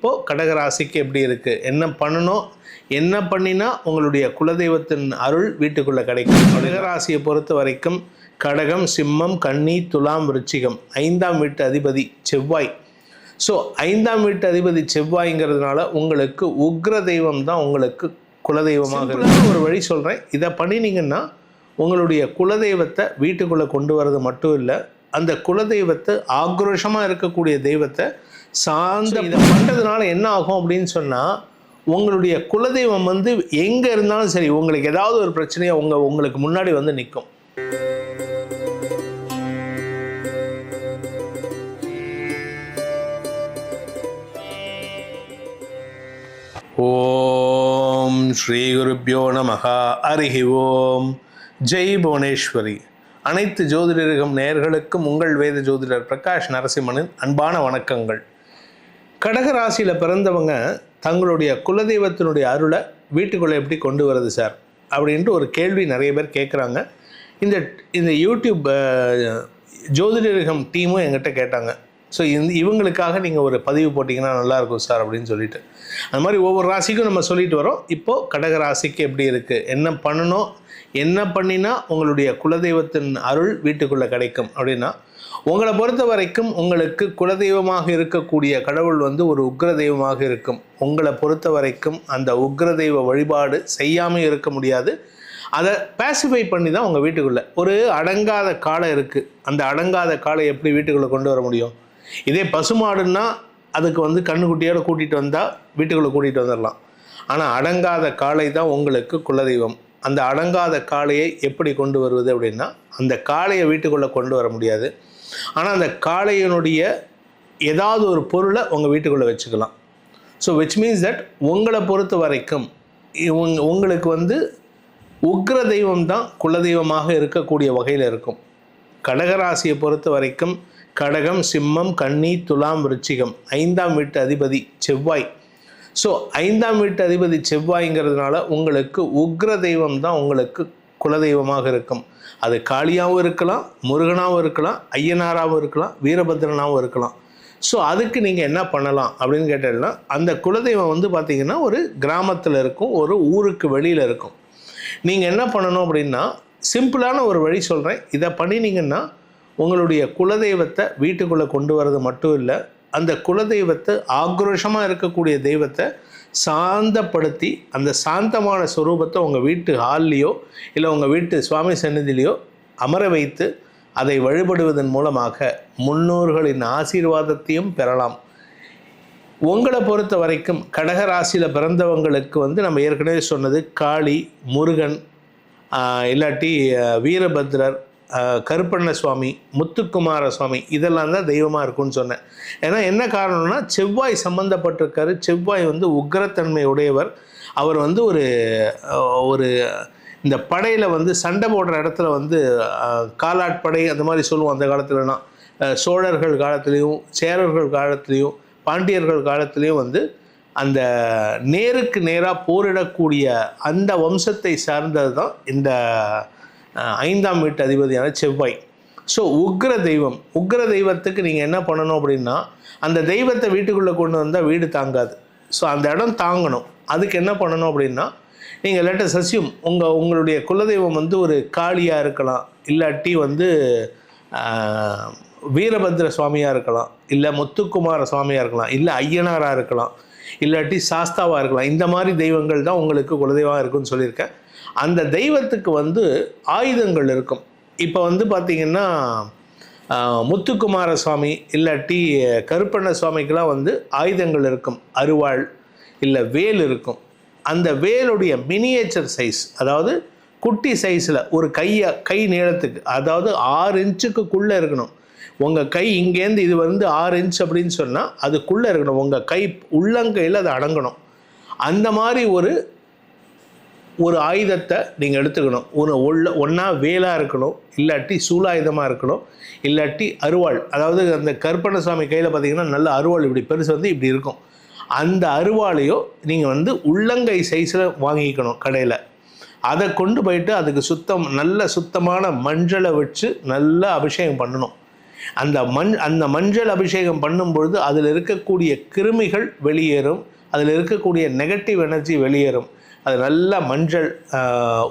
இப்போது கடகராசிக்கு எப்படி இருக்குது என்ன பண்ணணும் என்ன பண்ணினா உங்களுடைய குலதெய்வத்தின் அருள் வீட்டுக்குள்ளே கிடைக்கும். கடகராசியை பொறுத்த வரைக்கும் கடகம் சிம்மம் கன்னி துலாம் விருச்சிகம் ஐந்தாம் வீட்டு அதிபதி செவ்வாய். ஸோ ஐந்தாம் வீட்டு அதிபதி செவ்வாய்ங்கிறதுனால உங்களுக்கு உக்ர தெய்வம் தான் உங்களுக்கு குலதெய்வமாக. ஒரு வழி சொல்கிறேன் இதை பண்ணினீங்கன்னா உங்களுடைய குலதெய்வத்தை வீட்டுக்குள்ளே கொண்டு வர்றது மட்டும் இல்லை அந்த குலதெய்வத்தை ஆக்ரோஷமாக இருக்கக்கூடிய தெய்வத்தை சார்ந்து இதை பண்ணுறதுனால என்ன ஆகும் அப்படின்னு சொன்னால் உங்களுடைய குலதெய்வம் வந்து எங்கே இருந்தாலும் சரி உங்களுக்கு ஏதாவது ஒரு பிரச்சனையை உங்கள் உங்களுக்கு முன்னாடி வந்து நிற்கும் ஓம் ஸ்ரீ குருப்பியோ நமக அருகி ஓம். ஜெய் புவனேஸ்வரி. அனைத்து ஜோதிடர்கள் நேயர்களுக்கும் உங்கள் வேத ஜோதிடர் பிரகாஷ் நரசிம்மனின் அன்பான வணக்கங்கள். கடகராசியில் பிறந்தவங்க தங்களுடைய குலதெய்வத்தினுடைய அருளை வீட்டுக்குள்ளே எப்படி கொண்டு வருது சார்? அப்படின்ட்டு ஒரு கேள்வி நிறைய பேர் கேட்குறாங்க இந்த இந்த யூடியூப் ஜோதிடரிகம் டீமும் எங்கிட்ட கேட்டாங்க. ஸோ இந்த இவங்களுக்காக நீங்கள் ஒரு பதிவு போட்டிங்கன்னா நல்லாயிருக்கும் சார் அப்படின்னு சொல்லிட்டு. அந்த மாதிரி ஒவ்வொரு ராசிக்கும் நம்ம சொல்லிட்டு வரோம். இப்போது கடக ராசிக்கு எப்படி இருக்குது என்ன பண்ணணும்? என்ன பண்ணினா உங்களுடைய குலதெய்வத்தின் அருள் வீட்டுக்குள்ளே கிடைக்கும் அப்படின்னா உங்களை பொறுத்த வரைக்கும் உங்களுக்கு குலதெய்வமாக இருக்கக்கூடிய கடவுள் வந்து ஒரு உக்ர தெய்வமாக இருக்கும். உங்களை பொறுத்த வரைக்கும் அந்த உக்ர தெய்வ வழிபாடு செய்யாமல் இருக்க முடியாது. அதை பேசிஃபை பண்ணி தான் உங்கள் வீட்டுக்குள்ளே. ஒரு அடங்காத காளை இருக்குது அந்த அடங்காத காலை எப்படி வீட்டுக்குள்ளே கொண்டு வர முடியும்? இதே பசுமாடுன்னா அதுக்கு வந்து கண்ணுக்குட்டியோடு கூட்டிகிட்டு வந்தால் வீட்டுக்குள்ளே கூட்டிகிட்டு வந்துடலாம் ஆனால் அடங்காத காளை தான் உங்களுக்கு குலதெய்வம். அந்த அடங்காத காளையை எப்படி கொண்டு வருவது அப்படின்னா அந்த காளையை வீட்டுக்குள்ளே கொண்டு வர முடியாது. ஆனால் அந்த காளையினுடைய ஏதாவது ஒரு பொருளை உங்கள் வீட்டுக்குள்ளே வச்சுக்கலாம். ஸோ விச் மீன்ஸ் தட் உங்களை பொறுத்த வரைக்கும் இவங்க உங்களுக்கு வந்து உக்ர தெய்வம் தான் குலதெய்வமாக இருக்கக்கூடிய வகையில் இருக்கும். கடகராசியை பொறுத்த வரைக்கும் கடகம் சிம்மம் கன்னி துலாம் விருச்சிகம் ஐந்தாம் வீட்டு அதிபதி செவ்வாய். ஸோ ஐந்தாம் வீட்டு அதிபதி செவ்வாய்ங்கிறதுனால உங்களுக்கு உக்ர தெய்வம் தான் உங்களுக்கு குலதெய்வமாக இருக்கும். அது காளியாகவும் இருக்கலாம் முருகனாகவும் இருக்கலாம் ஐயனாராகவும் இருக்கலாம் வீரபத்ரனாகவும் இருக்கலாம். ஸோ அதுக்கு நீங்கள் என்ன பண்ணலாம் அப்படின்னு கேட்டீங்கன்னா அந்த குலதெய்வம் வந்து பார்த்திங்கன்னா ஒரு கிராமத்தில் இருக்கும் ஒரு ஊருக்கு வெளியில் இருக்கும். நீங்கள் என்ன பண்ணணும் அப்படின்னா சிம்பிளான ஒரு வழி சொல்கிறேன் இதை பண்ணினீங்கன்னா உங்களுடைய குலதெய்வத்தை வீட்டுக்குள்ளே கொண்டு வர்றது மட்டும் இல்லை அந்த குலதெய்வத்தை ஆக்ரோஷமாக இருக்கக்கூடிய தெய்வத்தை சாந்தப்படுத்தி அந்த சாந்தமான ஸ்வரூபத்தை உங்கள் வீட்டு ஹால்லையோ இல்லை உங்கள் வீட்டு சுவாமி சன்னதியிலையோ அமர வைத்து அதை வழிபடுவதன் மூலமாக முன்னோர்களின் ஆசீர்வாதத்தையும் பெறலாம். உங்களை பொறுத்த வரைக்கும் கடகராசியில் பிறந்தவங்களுக்கு வந்து நம்ம ஏற்கனவே சொன்னது காளி முருகன் இல்லாட்டி வீரபத்ரர் கருப்பண்ண சுவாமி முத்துக்குமார சுவாமி இதெல்லாம் தான் தெய்வமாக இருக்கும்னு சொன்னேன். ஏன்னா என்ன காரணம்னா செவ்வாய் சம்மந்தப்பட்டிருக்காரு செவ்வாய் வந்து உக்கிரத்தன்மை உடையவர். அவர் வந்து ஒரு ஒரு இந்த படையில் வந்து சண்டை போடுற இடத்துல வந்து காலாட்படை அந்த மாதிரி சொல்லுவோம் அந்த காலத்துலலாம் சோழர்கள் காலத்துலேயும் சேரர்கள் காலத்துலேயும் பாண்டியர்கள் காலத்துலேயும் வந்து அந்த நேருக்கு நேராக போரிடக்கூடிய அந்த வம்சத்தை சார்ந்தது தான் இந்த ஐந்தாம் வீட்டு அதிபதியான செவ்வாய். ஸோ உக்ர தெய்வம் உக்ர தெய்வத்துக்கு நீங்கள் என்ன பண்ணணும் அப்படின்னா அந்த தெய்வத்தை வீட்டுக்குள்ளே கொண்டு வந்தால் வீடு தாங்காது. ஸோ அந்த இடம் தாங்கணும். அதுக்கு என்ன பண்ணணும் அப்படின்னா நீங்கள் லெட்ட சசியம் உங்கள் உங்களுடைய குலதெய்வம் வந்து ஒரு காளியாக இருக்கலாம் இல்லாட்டி வந்து வீரபத்ர சுவாமியாக இருக்கலாம் இல்லை முத்துக்குமார சுவாமியாக இருக்கலாம் இல்லை ஐயனாராக இருக்கலாம். இல்லாட்டி சாஸ்தாவாக இருக்கலாம். இந்த மாதிரி தெய்வங்கள் தான் உங்களுக்கு குலதெய்வாக இருக்குன்னு சொல்லியிருக்கேன். அந்த தெய்வத்துக்கு வந்து ஆயுதங்கள் இருக்கும். இப்போ வந்து பார்த்திங்கன்னா முத்துக்குமார சுவாமி இல்லாட்டி கருப்பண்ண சுவாமிக்கெலாம் வந்து ஆயுதங்கள் இருக்கும். அருவாள் இல்லை வேல் இருக்கும். அந்த வேலுடைய மினியேச்சர் சைஸ் அதாவது குட்டி சைஸில் ஒரு கையை கை நீளத்துக்கு அதாவது ஆறு இன்ச்சுக்குள்ளே இருக்கணும். உங்கள் கை இங்கேருந்து இது வந்து ஆறு இன்ச் அப்படின்னு சொன்னால் அதுக்குள்ளே இருக்கணும். உங்கள் கை உள்ளங்கையில் அது அடங்கணும். அந்த மாதிரி ஒரு ஒரு ஆயுதத்தை நீங்கள் எடுத்துக்கணும். ஒரு உள்ள ஒன்றா வேலாக இருக்கணும். இல்லாட்டி சூலாயுதமாக இருக்கணும். இல்லாட்டி அருவாள். அதாவது அந்த கருப்பண்ணசாமி கையில் பார்த்தீங்கன்னா நல்ல அருவாள் இப்படி பெருசு வந்து இப்படி இருக்கும். அந்த அருவாளையோ நீங்கள் வந்து உள்ளங்கை சைஸில் வாங்கிக்கணும் கடையில். அதை கொண்டு போயிட்டு அதுக்கு சுத்தம் நல்ல சுத்தமான மஞ்சளை வச்சு நல்லா அபிஷேகம் பண்ணணும். அந்த மண் அந்த மஞ்சள் அபிஷேகம் பண்ணும்பொழுது அதில் இருக்கக்கூடிய கிருமிகள் வெளியேறும் அதில் இருக்கக்கூடிய நெகட்டிவ் எனர்ஜி வெளியேறும். அது நல்லா மஞ்சள்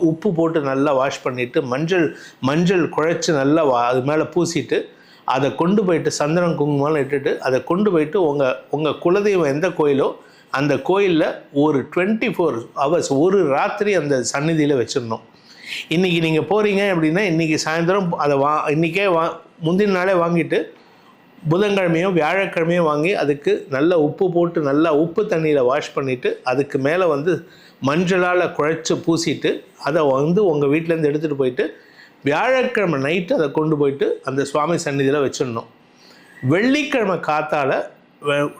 உப்பு போட்டு நல்லா வாஷ் பண்ணிவிட்டு மஞ்சள் மஞ்சள் குழைச்சி நல்லா வா அது மேலே பூசிட்டு அதை கொண்டு போயிட்டு சந்திரன் குங்குமம்லாம் இட்டுட்டு அதை கொண்டு போயிட்டு உங்கள் உங்கள் குலதெய்வம் எந்த கோயிலோ அந்த கோயிலில் ஒரு டுவெண்ட்டி ஃபோர் ஹவர்ஸ் ஒரு ராத்திரி அந்த சந்நிதியில் வச்சிடணும். இன்றைக்கி நீங்கள் போகிறீங்க அப்படின்னா இன்றைக்கி சாயந்தரம் அதை வா இன்றைக்கே வா முந்தின நாளே வாங்கிட்டு புதன்கிழமையோ வியாழக்கிழமையோ வாங்கி அதுக்கு நல்ல உப்பு போட்டு நல்லா உப்பு தண்ணியில் வாஷ் பண்ணிவிட்டு அதுக்கு மேலே வந்து மஞ்சளால் குழைச்சி பூசிட்டு அதை வந்து உங்கள் வீட்டிலேருந்து எடுத்துகிட்டு போயிட்டு வியாழக்கிழமை நைட்டு அதை கொண்டு போயிட்டு அந்த சுவாமி சந்நிதியில் வச்சிடணும். வெள்ளிக்கிழமை காத்தால்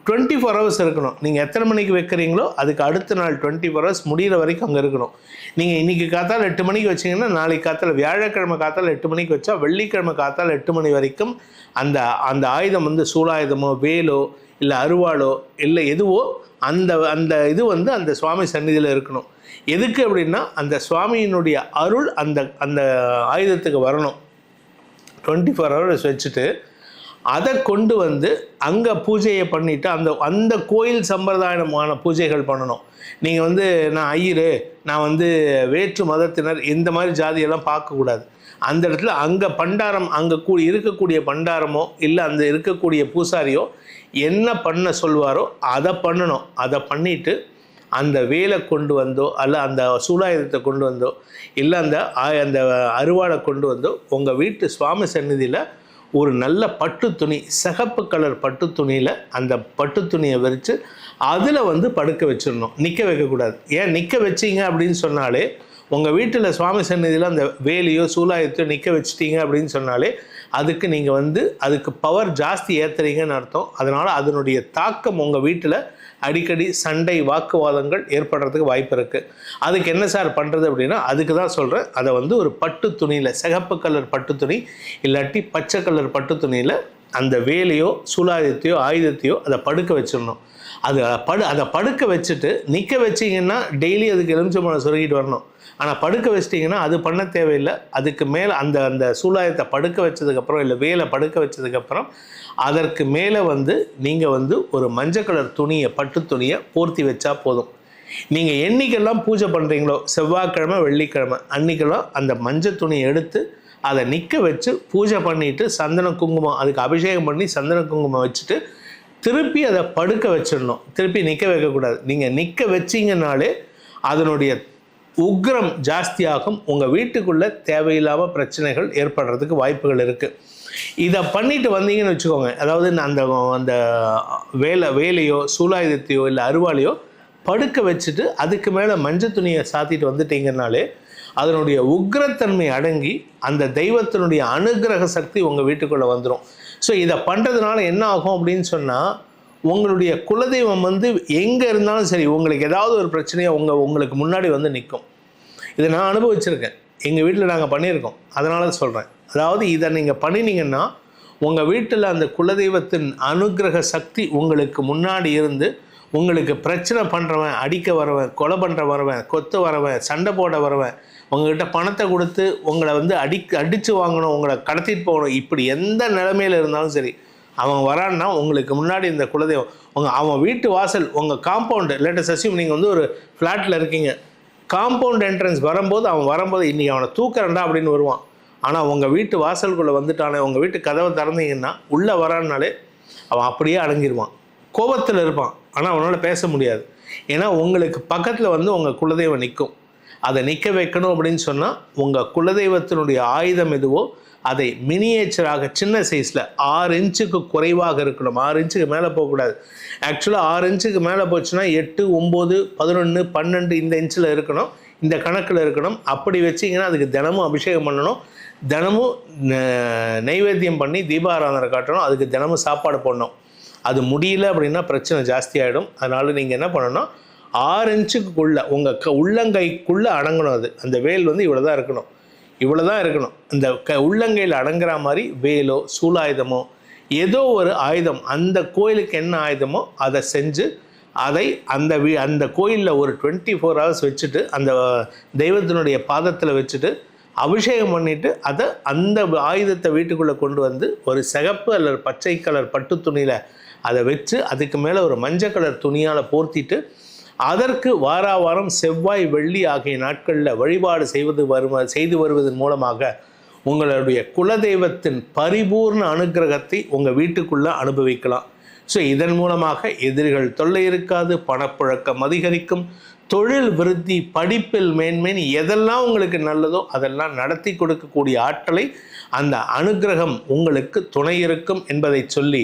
டுவெண்ட்டி ஃபோர் ஹவர்ஸ் இருக்கணும். நீங்கள் எத்தனை மணிக்கு வைக்கிறீங்களோ அதுக்கு அடுத்த நாள் டுவெண்ட்டி ஃபோர் ஹவர்ஸ் முடிகிற வரைக்கும் அங்கே இருக்கணும். நீங்கள் இன்றைக்கி காத்தால் எட்டு மணிக்கு வச்சீங்கன்னா நாளைக்கு காத்தால் வியாழக்கிழமை காத்தால் எட்டு மணிக்கு வச்சா வெள்ளிக்கிழமை காத்தால எட்டு மணி வரைக்கும் அந்த அந்த ஆயுதம் வந்து சூலாயுதமோ வேலோ இல்லை அருவாளோ இல்லை எதுவோ அந்த அந்த இது வந்து அந்த சுவாமி சந்நிதியில் இருக்கணும். எதுக்கு அப்படின்னா அந்த சுவாமியினுடைய அருள் அந்த அந்த ஆயுதத்துக்கு வரணும். டுவெண்ட்டி ஃபோர் ஹவர்ஸ் வச்சுட்டு அதை கொண்டு வந்து அங்கே பூஜையை பண்ணிவிட்டு அந்த அந்த கோயில் சம்பிரதாயமான பூஜைகள் பண்ணணும். நீங்கள் வந்து நான் ஐயரு நான் வந்து வேற்று மதத்தினர் இந்த மாதிரி ஜாதியெல்லாம் பார்க்கக்கூடாது. அந்த இடத்துல அங்கே பண்டாரம் அங்கே கூ இருக்கக்கூடிய பண்டாரமோ இல்லை அந்த இருக்கக்கூடிய பூசாரியோ என்ன பண்ண சொல்வாரோ அதை பண்ணணும். அதை பண்ணிவிட்டு அந்த வேலை கொண்டு வந்தோ அல்ல அந்த சூலாயுதத்தை கொண்டு வந்தோ இல்லை அந்த அந்த அருவாளை கொண்டு வந்தோ உங்கள் வீட்டு சுவாமி சந்நிதியில் ஒரு நல்ல பட்டு துணி சிகப்பு கலர் பட்டு துணியில் அந்த பட்டு துணியை விரித்து அதில் வந்து படுக்க வச்சிடணும். நிற்க வைக்கக்கூடாது. ஏன் நிற்க வச்சீங்க அப்படின்னு சொன்னாலே உங்கள் வீட்டில் சுவாமி சந்நிதியில் அந்த வேலியோ சூலாயத்தையோ நிற்க வச்சிட்டீங்க அப்படின்னு சொன்னாலே அதுக்கு நீங்கள் வந்து அதுக்கு பவர் ஜாஸ்தி ஏற்றுறீங்கன்னு அர்த்தம். அதனால் அதனுடைய தாக்கம் உங்கள் வீட்டில் அடிக்கடி சண்டை வாக்குவாதங்கள் ஏற்படுறதுக்கு வாய்ப்பு இருக்குது அதுக்கு என்ன சார் பண்ணுறது அப்படின்னா அதுக்கு தான் சொல்கிறேன் அதை வந்து ஒரு பட்டு துணியில் சிகப்பு கலர் பட்டு துணி இல்லாட்டி பச்சை கலர் பட்டு துணியில் அந்த வேலையோ சூலாயுதத்தையோ ஆயுதத்தையோ அதை படுக்க வச்சிடணும். அது படு அதை படுக்க வச்சுட்டு நிற்க வச்சிங்கன்னா டெய்லி அதுக்கு எலுமிச்சம்பழம் சொருகிட்டு வரணும். ஆனால் படுக்க வச்சிட்டிங்கன்னா அது பண்ண தேவையில்லை. அதுக்கு மேலே அந்த அந்த சூலாயத்தை படுக்க வச்சதுக்கப்புறம் இல்லை வேலை படுக்க வச்சதுக்கப்புறம் அதற்கு மேலே வந்து நீங்கள் வந்து ஒரு மஞ்சள் கலர் துணியை பட்டு துணியை போர்த்தி வச்சா போதும். நீங்கள் என்னைக்கெல்லாம் பூஜை பண்ணுறீங்களோ செவ்வாய்க்கிழமை வெள்ளிக்கிழமை அன்னைக்கெல்லாம் அந்த மஞ்சள் துணியை எடுத்து அதை நிற்க வச்சு பூஜை பண்ணிவிட்டு சந்தன குங்குமம் அதுக்கு அபிஷேகம் பண்ணி சந்தன குங்குமம் வச்சுட்டு திருப்பி அதை படுக்க வச்சிடணும். திருப்பி நிற்க வைக்கக்கூடாது. நீங்கள் நிற்க வச்சிங்கனாலே அதனுடைய உக்ரம் ஜாஸ்தியாகும். உங்கள் வீட்டுக்குள்ளே தேவையில்லாமல் பிரச்சனைகள் ஏற்படுறதுக்கு வாய்ப்புகள் இருக்குது இதை பண்ணிட்டு வந்தீங்கன்னு வச்சுக்கோங்க. அதாவது அந்த அந்த வேலை வேலையோ சூலாயுதத்தையோ இல்லை அருவாளையோ படுக்க வச்சுட்டு அதுக்கு மேலே மஞ்சள் துணியை சாத்திட்டு வந்துட்டீங்கன்னாலே அதனுடைய உக்ரத்தன்மை அடங்கி அந்த தெய்வத்தினுடைய அனுக்கிரக சக்தி உங்கள் வீட்டுக்குள்ளே வந்துடும் ஸோ இதை பண்ணுறதுனால என்ன ஆகும் அப்படின்னு சொன்னால் உங்களுடைய குலதெய்வம் வந்து எங்கே இருந்தாலும் சரி உங்களுக்கு ஏதாவது ஒரு பிரச்சனையை உங்கள் உங்களுக்கு முன்னாடி வந்து நிற்கும் இதை நான் அனுபவிச்சிருக்கேன். எங்கள் வீட்டில் நாங்கள் பண்ணியிருக்கோம். அதனால சொல்கிறேன் அதாவது இதை நீங்கள் பண்ணினீங்கன்னா உங்கள் வீட்டில் அந்த குலதெய்வத்தின் அனுகிரக சக்தி உங்களுக்கு முன்னாடி இருந்து உங்களுக்கு பிரச்சனை பண்ணுறவன் அடிக்க வரவன் கொலை பண்ணுற வரவன் கொத்து வரவன் சண்டை போட வரவன் உங்ககிட்ட பணத்தை கொடுத்து உங்களை வந்து அடி அடித்து வாங்கணும் உங்களை கடத்திட்டு போகணும் இப்படி எந்த நிலமையில் இருந்தாலும் சரி அவன் வரான்னா உங்களுக்கு முன்னாடி இந்த குலதெய்வம். உங்கள் அவன் வீட்டு வாசல் உங்கள் காம்பவுண்டு லேட்டஸ்ட் அசியூம் நீங்கள் வந்து ஒரு ஃப்ளாட்டில் இருக்கீங்க. காம்பவுண்ட் என்ட்ரன்ஸ் வரும்போது அவன் வரும்போது இன்றைக்கி அவனை தூக்குறேன்டா அப்படின்னு வருவான். ஆனால் உங்கள் வீட்டு வாசலுக்குள்ளே வந்துட்டானே உங்கள் வீட்டு கதவை திறந்தீங்கன்னா உள்ளே வரான்னாலே அவன் அப்படியே அடங்கிடுவான் கோபத்தில் இருப்பான். ஆனால் அவனால் பேச முடியாது. ஏன்னா உங்களுக்கு பக்கத்தில் வந்து உங்கள் குலதெய்வம் நிற்கும் அதை நிற்க வைக்கணும் அப்படின்னு சொன்னால் உங்கள் குலதெய்வத்தினுடைய ஆயுதம் எதுவோ அதை மினியேச்சராக சின்ன சைஸில் ஆறு இன்ச்சுக்கு குறைவாக இருக்கணும். ஆறு இன்ச்சுக்கு மேலே போகக்கூடாது. ஆக்சுவலாக ஆறு இன்ச்சுக்கு மேலே போச்சுன்னா எட்டு ஒம்பது பதினொன்று பன்னெண்டு இந்த இன்ச்சில் இருக்கணும். இந்த கணக்கில் இருக்கணும். அப்படி வச்சிங்கன்னா அதுக்கு தினமும் அபிஷேகம் பண்ணணும். தினமும் நைவேத்தியம் பண்ணி தீபாராதனை காட்டணும். அதுக்கு தினமும் சாப்பாடு போடணும். அது முடியல அப்படின்னா பிரச்சனை ஜாஸ்தி ஆகிடும் அதனால் நீங்கள் என்ன பண்ணணும்? ஆறு இன்ச்சுக்குள்ளே உங்கள் க உள்ளங்கைக்குள்ளே அடங்கணும் அது. அந்த வேல் வந்து இவ்வளோ தான் இருக்கணும். இவ்வளோ தான் இருக்கணும். இந்த க உள்ளங்கையில் அடங்குற மாதிரி வேலோ சூலாயுதமோ ஏதோ ஒரு ஆயுதம் அந்த கோயிலுக்கு என்ன ஆயுதமோ அதை செஞ்சு அதை அந்த வீ அந்த கோயிலில் ஒரு டுவெண்ட்டி ஃபோர் ஹவர்ஸ் வச்சுட்டு அந்த தெய்வத்தினுடைய பாதத்தில் வச்சுட்டு அபிஷேகம் பண்ணிவிட்டு அதை அந்த ஆயுதத்தை வீட்டுக்குள்ளே கொண்டு வந்து ஒரு சிகப்பு அல்லது பச்சை கலர் பட்டு துணியில் அதை வச்சு அதுக்கு மேலே ஒரு மஞ்சள் கலர் துணியால் போர்த்திட்டு அதற்கு வார வாரம் செவ்வாய் வெள்ளி ஆகிய நாட்களில் வழிபாடு செய்வது வரும் செய்து வருவதன் மூலமாக உங்களுடைய குலதெய்வத்தின் பரிபூர்ண அனுக்கிரகத்தை உங்கள் வீட்டுக்குள்ளே அனுபவிக்கலாம். ஸோ இதன் மூலமாக எதிரிகள் தொல்லை இருக்காது பணப்புழக்கம் அதிகரிக்கும் தொழில் விருத்தி படிப்பில் மேன்மேன் எதெல்லாம் உங்களுக்கு நல்லதோ அதெல்லாம் நடத்தி கொடுக்கக்கூடிய ஆற்றலை அந்த அனுக்கிரகம் உங்களுக்கு துணை இருக்கும் என்பதை சொல்லி